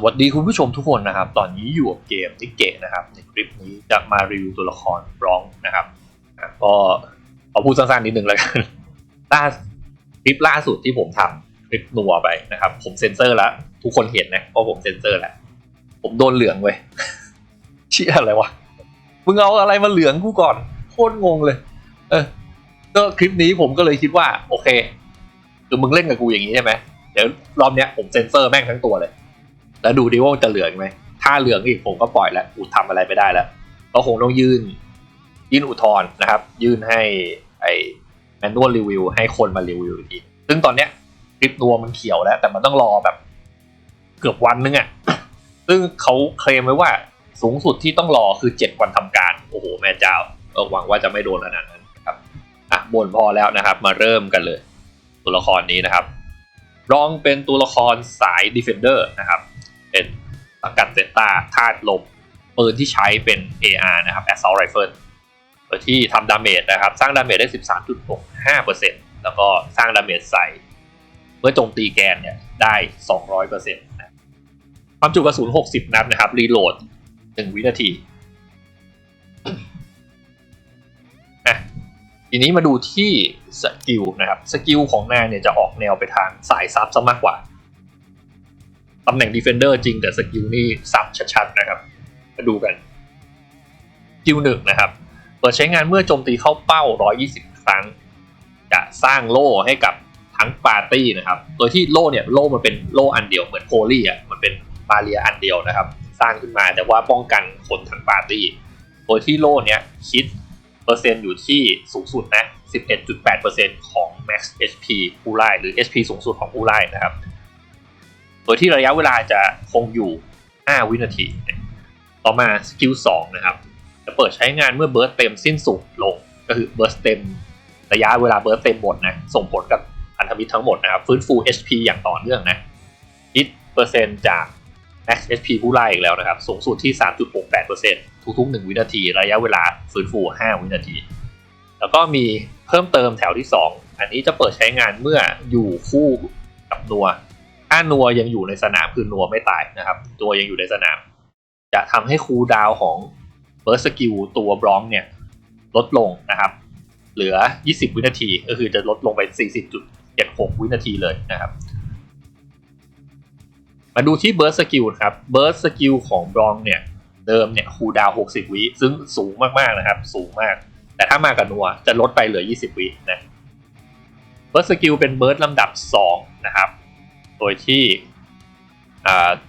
สวัสดีคุณผู้ชมทุกคนนะครับ ตอนนี้อยู่กับเกมนิกเกะนะครับ ในคลิปนี้จะมารีวิวตัวละครร้องนะครับก็ขอพูดสั้นๆนิดนึงแล้วกันล่าคลิปล่าสุดที่ผมทำคลิปนัวไปนะครับ ผมเซ็นเซอร์แล้ว ทุกคนเห็นนะเพราะผมเซ็นเซอร์แล้ว ผมโดนเหลืองเว้ยเชี่ยอะไรวะมึงเอาอะไรมาเหลืองกูก่อนโคตรงงเลย เออก็คลิปนี้ผมก็เลยคิดว่า โอเคคือมึงเล่นกับกูอย่างนี้ใช่ไหมเดี๋ยวรอบเนี้ยผมเซ็นเซอร์แม่งทั้งตัวเลย แล้วดูดิว่าจะเหลืองไหมถ้าเหลืองอีกผมก็ปล่อยแล้วกูทำอะไรไม่ได้แล้วก็คงต้องยื่น ยื่นอุทธรณ์นะครับ ยื่นให้ไอ้แมนนวลรีวิวให้คนมารีวิวอีกทีซึ่งตอนเนี้ยคลิปนัวมันเขียวแล้ว แต่มันต้องรอแบบเกือบวันนึงอะ่ะซึ่งเขาเคลมไว้ว่าสูงสุดที่ต้องรอคือเจ็ดวันทำการ โอ้โห แม่เจ้าหวังว่าจะไม่โดนขนาดนั้นนะครับอะบ่นพอแล้วนะครับ มาเริ่มกันเลย ตัวละครนี้นะครับ รองเป็นตัวละครสาย Defender นะครับ สกัดเซต้าธาตุลมปืนที่ใช้เป็น AR นะครับ Assault Rifle ที่ทำดาเมจนะครับ สร้างดาเมจได้ 13.65%แล้วก็สร้างดาเมจใส่ เมื่อโจมตีแกนเนี่ยได้ 200%นะความจุกระสุน 60 นัดนะครับ รีโหลด 1 วินาทีอะทีนี้มาดูที่สกิลนะครับ สกิลของนางเนี่ยจะออกแนวไปทางสายซับซะมากกว่า ตำแหน่ง Defender จริงแต่สกิลนี่ซับชัดๆนะครับ มาดูกันสกิลหนึ่งนะครับ เปิดใช้งานเมื่อโจมตีเข้าเป้า 120 ครั้ง จะสร้างโล่ให้กับทั้งปาร์ตี้นะครับ โดยที่โล่เนี่ยโล่มันเป็นโล่อันเดียวเหมือนโพลี่อะมันเป็นบาเรียอันเดียวนะครับ สร้างขึ้นมาแต่ว่าป้องกันคนทั้งปาร์ตี้ โดยที่โล่เนี่ยคิดเปอร์เซ็นต์อยู่ที่สูงสุดนะ 11.8%ของ max HP ผู้ไล่หรือ HP สูงสุดของผู้ไล่นะครับ ดยที่ระยะเวลาจะคงอยู่ 5 วินาที ต่อมาสกิล2นะครับ จะเปิดใช้งานเมื่อเบิร์สเต็มสิ้นสุดลง ก็คือเบิร์สเต็มระยะเวลาเบิร์สเต็มหมดนะ ส่งผลกับพันธมิตรทั้งหมดนะครับ ฟื้นฟู HP อย่างต่อเนื่องนะคิดเปอร์เซ็นต์จาก max HP ผู้ไล่อีกแล้วนะครับ สูงสุดที่ 3.68%ทุกๆ 1 วินาที ระยะเวลาฟื้นฟู 5 วินาที แล้วก็มีเพิ่มเติมแถวที่ 2 อันนี้จะเปิดใช้งานเมื่ออยู่คู่กับนัว ถ้านัวยังอยู่ในสนามคือนัวไม่ตายนะครับ ตัวยังอยู่ในสนาม จะทำให้คูดาวของเบิร์สกิลตัวบล็องเนี่ย ลดลงนะครับ เหลือ 20 วินาที ก็คือจะลดลงไป 40.76 วินาทีเลยนะครับ มาดูที่เบิร์สกิลครับเบิร์สกิลของบล็องเนี่ย เดิมเนี่ยคูดาว 60 วิซึ่งสูงมากๆนะครับ สูงมาก แต่ถ้ามากับนัวจะลดไปเหลือ 20 วินะเบิร์สกิลเป็นเบิร์สลำดับ 2 นะครับ โดยที่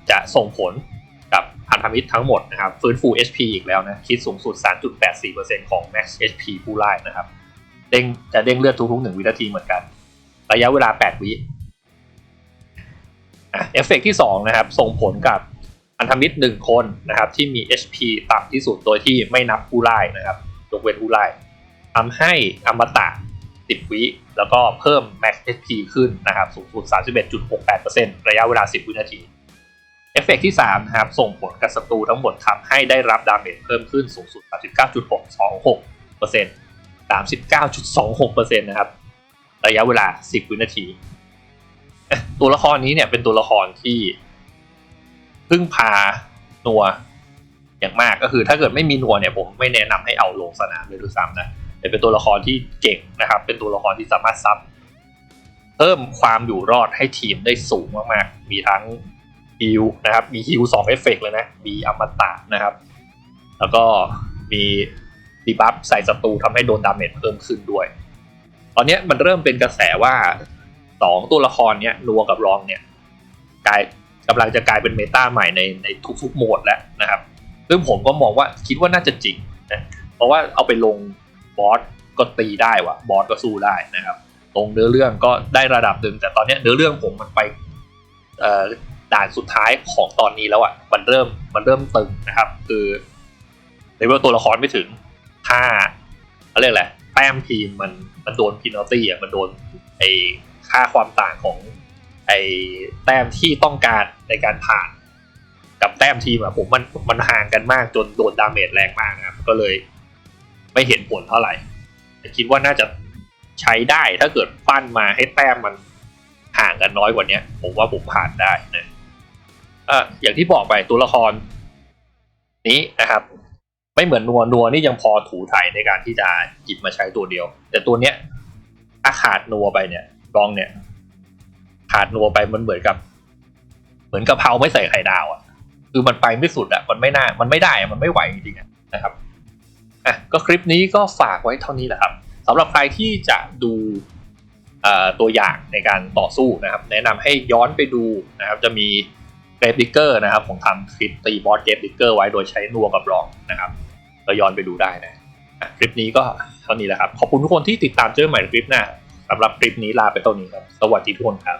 จะส่งผลกับพันธมิตรทั้งหมดนะครับ ฟื้นฟู HP อีกแล้วนะ คิดสูงสุด 3.84%ของ Max HP ผู้ไล่นะครับ เด้งจะเด้งเลือดทุกๆ1วินาทีเหมือนกัน ระยะเวลา 8 วิเอฟเฟกที่ 2 นะครับ ส่งผลกับพันธมิตร 1 คนนะครับ ที่มี HP ต่ำที่สุดโดยที่ไม่นับผู้ไล่นะครับ ยกเว้นผู้ไล่ทำให้อมตะ 10 วิแล้วก็เพิ่ม max HP ขึ้นนะครับสูงสุด 31.68%ระยะเวลา 10 วินาที เอฟเฟกที่3นะครับส่งผลกับศัตรูทั้งหมดทำให้ได้รับดาเมจเพิ่มขึ้นสูงสุด 39.626% 39.26%นะครับระยะเวลา 10 วินาที ตัวละครนี้เนี่ยเป็นตัวละครที่พึ่งพานัวอย่างมากก็คือถ้าเกิดไม่มีนัวเนี่ยผมไม่แนะนำให้เอาลงสนามเลยด้วยซ้ำนะ เป็นตัวละครที่เก่งนะครับ เป็นตัวละครที่สามารถซับเพิ่มความอยู่รอดให้ทีมได้สูงมากๆ มีทั้งฮิลนะครับ มีฮิลสองเอฟเฟกเลยนะ มีอมตะนะครับ แล้วก็มีดีบัฟใส่ศัตรูทำให้โดนดาเมจเพิ่มขึ้นด้วย ตอนนี้มันเริ่มเป็นกระแสว่าสองตัวละครเนี้ยนัวกับรองเนี่ยกลายกำลังจะกลายเป็นเมตาใหม่ในในทุกๆโหมดแล้วนะครับ ซึ่งผมก็มองว่าคิดว่าน่าจะจริงนะ เพราะว่าเอาไปลง บอสก็ตีได้วะบอสก็สู้ได้นะครับ ตรงเนื้อเรื่องก็ได้ระดับหนึ่งแต่ตอนนี้เนื้อเรื่องผมมันไปด่านสุดท้ายของตอนนี้แล้วอะมันเริ่มมันเริ่มตึงนะครับ คือในว่าตัวละครไม่ถึงถ้าเขาเรียกแหละแต้มทีมมันมันโดนพินอตี้อะมันโดนไอค่าความต่างของไอแต้มที่ต้องการในการผ่าน กับแต้มทีมอะผมมันมันห่างกันมากจนโดนดาเมจแรงมากนะครับ ก็เลย ไม่เห็นผลเท่าไหร่แต่คิดว่าน่าจะใช้ได้ถ้าเกิดปั้นมาให้แต้มมันห่างกันน้อยกว่านี้ผมว่าผมผ่านได้นะอะอย่างที่บอกไปตัวละคร นี้นะครับ ไม่เหมือนนัวนัวนี่ยังพอถูถ่ายในการที่จะหยิบมาใช้ตัวเดียว แต่ตัวเนี้ยถ้าขาดนัวไปเนี่ยลองเนี่ย ขาดนัวไปมันเหมือนกับ เหมือนกะเพราไม่ใส่ไข่ดาวอะ่ะคือมันไปไม่สุดอะ่ะมันไม่น่ามันไม่ได้มันไม่ไหวจริงๆนะครับ อะก็คลิปนี้ก็ฝากไว้เท่านี้แหละครับสำหรับใครที่จะดูตัวอย่างในการต่อสู้นะครับ แนะนำให้ย้อนไปดูนะครับ จะมีเกรฟดิกเกอร์นะครับผมทำคลิปตีบอสเกรฟดิกเกอร์ไว้โดยใช้นัวกับรองนะครับก็ย้อนไปดูได้นะคลิปนี้ก็เท่านี้แหละครับ ขอบคุณทุกคนที่ติดตามเจอใหม่คลิปหน้าสำหรับคลิปนี้ลาไปเท่านี้ครับ สวัสดีทุกคนครับ